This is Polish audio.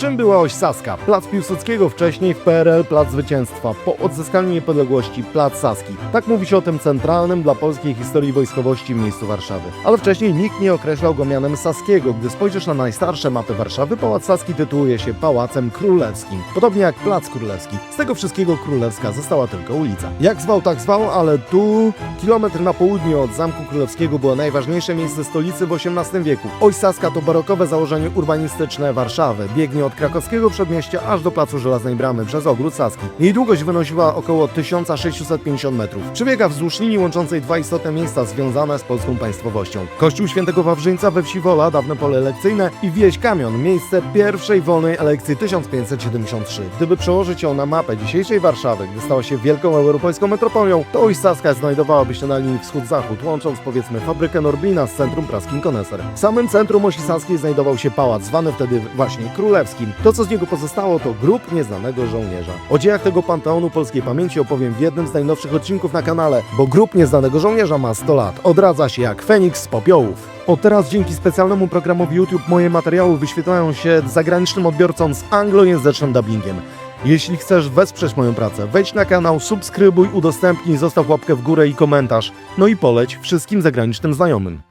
Czym była oś Saska? Plac Piłsudskiego, wcześniej w PRL Plac Zwycięstwa, po odzyskaniu niepodległości Plac Saski. Tak mówi się o tym centralnym dla polskiej historii wojskowości miejscu Warszawy. Ale wcześniej nikt nie określał go mianem Saskiego. Gdy spojrzysz na najstarsze mapy Warszawy, Pałac Saski tytułuje się Pałacem Królewskim. Podobnie jak Plac Królewski. Z tego wszystkiego królewska została tylko ulica. Jak zwał, tak zwał, ale tu, kilometr na południe od Zamku Królewskiego, było najważniejsze miejsce stolicy w XVIII wieku. Oś Saska to barokowe założenie urbanistyczne Warszawy. Biegnie od krakowskiego przedmieścia aż do Placu Żelaznej Bramy przez ogród Saski. Jej długość wynosiła około 1650 metrów. Przebiega wzdłuż linii łączącej dwa istotne miejsca związane z polską państwowością. Kościół Świętego Wawrzyńca we wsi Wola, dawne pole lekcyjne i wieś Kamion, miejsce pierwszej wolnej elekcji 1573. Gdyby przełożyć ją na mapę dzisiejszej Warszawy, gdy stała się wielką europejską metropolią, to Oś Saska znajdowałaby się na linii wschód-zachód, łącząc powiedzmy fabrykę Norblina z centrum praskim Koneser. W samym centrum Osi Saskiej znajdował się pałac, zwany wtedy właśnie To, co z niego pozostało, to grób nieznanego żołnierza. O dziejach tego panteonu polskiej pamięci opowiem w jednym z najnowszych odcinków na kanale, bo grób nieznanego żołnierza ma 100 lat. Odradza się jak Feniks z popiołów. Od teraz dzięki specjalnemu programowi YouTube moje materiały wyświetlają się zagranicznym odbiorcom z anglojęzycznym dubbingiem. Jeśli chcesz wesprzeć moją pracę, wejdź na kanał, subskrybuj, udostępnij, zostaw łapkę w górę i komentarz. No i poleć wszystkim zagranicznym znajomym.